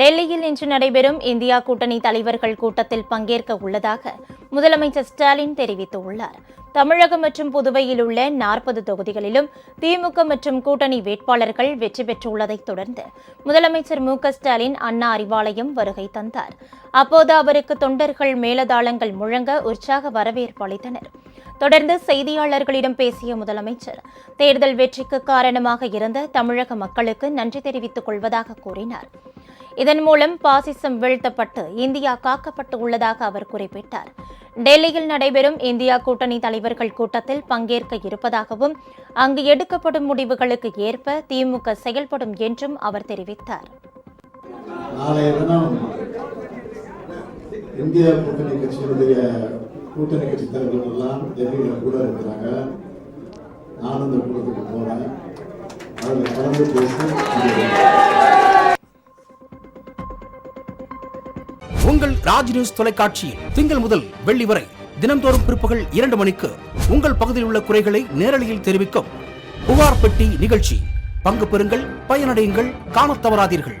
டெல்லியில் இன்று நடைபெறும் இந்தியா கூட்டணி தலைவர்கள் கூட்டத்தில் பங்கேற்க உள்ளதாக முதலமைச்சர் ஸ்டாலின் தெரிவித்துள்ளார். தமிழகம் மற்றும் புதுவையில் உள்ள நாற்பது தொகுதிகளிலும் திமுக மற்றும் கூட்டணி வேட்பாளர்கள் வெற்றி பெற்றுள்ளதைத் தொடர்ந்து முதலமைச்சர் மு ஸ்டாலின் அண்ணா அறிவாலயம் வருகை தந்தார். அப்போது அவருக்கு தொண்டர்கள் மேலதாளங்கள் முழங்க உற்சாக வரவேற்பு அளித்தனர். தொடர்ந்து செய்தியாளர்களிடம் பேசிய முதலமைச்சர் தேர்தல் வெற்றிக்கு காரணமாக இருந்த தமிழக மக்களுக்கு நன்றி தெரிவித்துக் கொள்வதாக கூறினார். இதன் மூலம் பாசிசம் வீழ்த்தப்பட்டு இந்தியா காக்கப்பட்டு உள்ளதாக அவர் குறிப்பிட்டார். டெல்லியில் நடைபெறும் இந்தியா கூட்டணி தலைவர்கள் கூட்டத்தில் பங்கேற்க இருப்பதாகவும் அங்கு எடுக்கப்படும் முடிவுகளுக்கு ஏற்ப திமுக செயல்படும் என்றும் அவர் தெரிவித்தார். இந்திய கூட்டணி கட்சியினுடைய கூட்டணி கட்சி தலைவர்கள் எல்லாம் டெல்லியில் கூட இருக்கிறாங்க. நானும் இந்த கூட்டத்துக்கு போனேன் அதில் கலந்து பேசி உங்கள் ராஜ் நியூஸ் தொலைக்காட்சியில் திங்கள் முதல் வெள்ளி வரை தினந்தோறும் பிற்பகல் இரண்டு மணிக்கு உங்கள் பகுதியில் உள்ள குறைகளை நேரலையில் தெரிவிக்கும் புகார் பெட்டி நிகழ்ச்சி. பங்கு பெறுங்கள் பயனடையுங்கள் காண தவறாதீர்கள்.